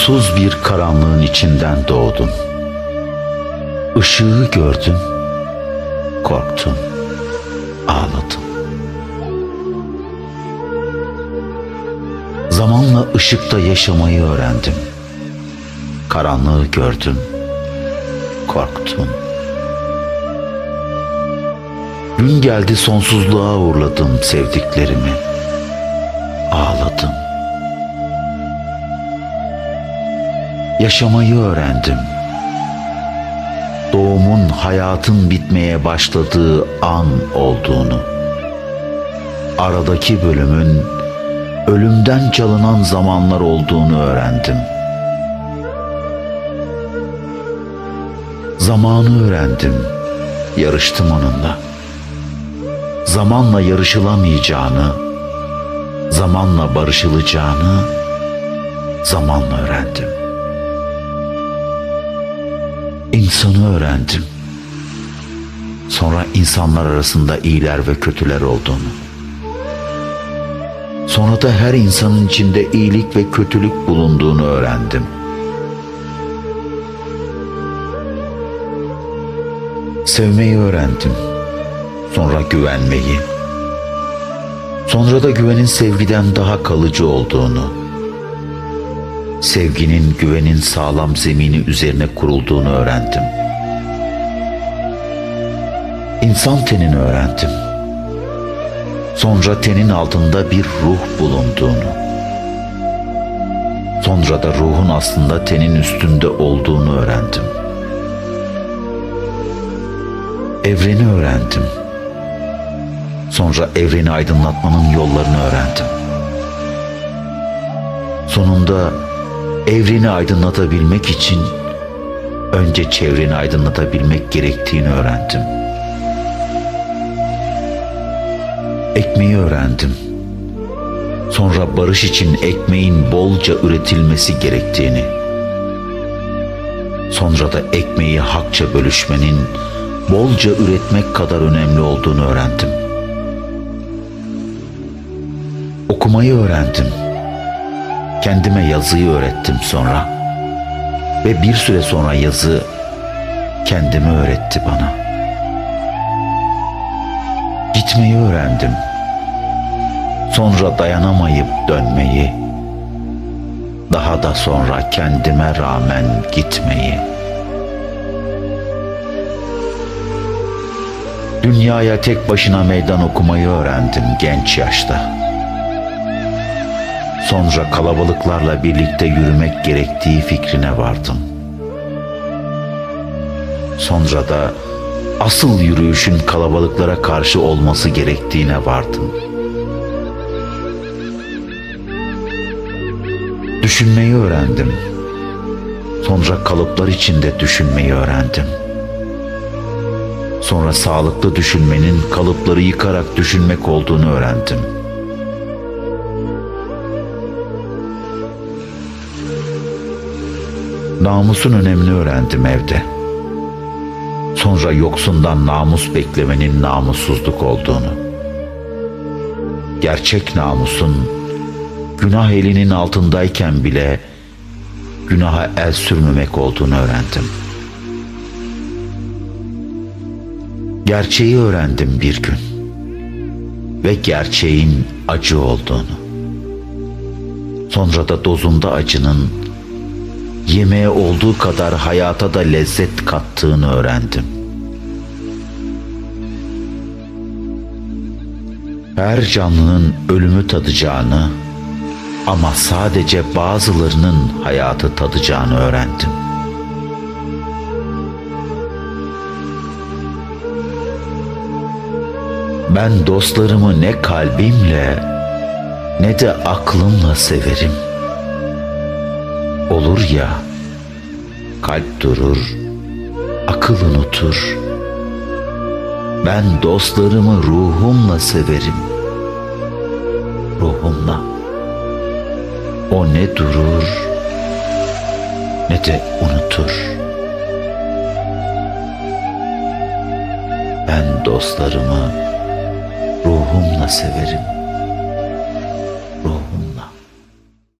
Sonsuz bir karanlığın içinden doğdun. Işığı gördün, korktun, ağladın. Zamanla ışıkta yaşamayı öğrendim. Karanlığı gördüm, korktun. Gün geldi sonsuzluğa uğurladım sevdiklerimi. Ağladım. Yaşamayı öğrendim. Doğumun hayatın bitmeye başladığı an olduğunu. Aradaki bölümün ölümden çalınan zamanlar olduğunu öğrendim. Zamanı öğrendim. Yarıştım onunla. Zamanla yarışılamayacağını, zamanla barışılacağını zamanla öğrendim. İnsanı öğrendim. Sonra insanlar arasında iyiler ve kötüler olduğunu. Sonra da her insanın içinde iyilik ve kötülük bulunduğunu öğrendim. Sevmeyi öğrendim. Sonra güvenmeyi. Sonra da güvenin sevgiden daha kalıcı olduğunu. Sevginin güvenin sağlam zemini üzerine kurulduğunu öğrendim. İnsan tenini öğrendim. Sonra tenin altında bir ruh bulunduğunu. Sonra da ruhun aslında tenin üstünde olduğunu öğrendim. Evreni öğrendim. Sonra evreni aydınlatmanın yollarını öğrendim. Sonunda evreni aydınlatabilmek için önce çevreni aydınlatabilmek gerektiğini öğrendim. Ekmeği öğrendim. Sonra barış için ekmeğin bolca üretilmesi gerektiğini. Sonra da ekmeği hakça bölüşmenin bolca üretmek kadar önemli olduğunu öğrendim. Okumayı öğrendim. Kendime yazıyı öğrettim sonra. Ve bir süre sonra yazı kendimi öğretti bana. Gitmeyi öğrendim. Sonra dayanamayıp dönmeyi. Daha da sonra kendime rağmen gitmeyi. Dünyaya tek başına meydan okumayı öğrendim genç yaşta. Sonra kalabalıklarla birlikte yürümek gerektiği fikrine vardım. Sonra da asıl yürüyüşün kalabalıklara karşı olması gerektiğine vardım. Düşünmeyi öğrendim. Sonra kalıplar içinde düşünmeyi öğrendim. Sonra sağlıklı düşünmenin kalıpları yıkarak düşünmek olduğunu öğrendim. Namusun önemini öğrendim evde. Sonra yoksundan namus beklemenin namussuzluk olduğunu. Gerçek namusun günah elinin altındayken bile günaha el sürmemek olduğunu öğrendim. Gerçeği öğrendim bir gün ve gerçeğin acı olduğunu. Sonra da dozunda acının yemeğe olduğu kadar hayata da lezzet kattığını öğrendim. Her canlının ölümü tadacağını ama sadece bazılarının hayatı tadacağını öğrendim. Ben dostlarımı ne kalbimle ne de aklımla severim. Olur ya, kalp durur, akıl unutur. Ben dostlarımı ruhumla severim. Ruhumla. O ne durur ne de unutur. Ben dostlarımı ruhumla severim.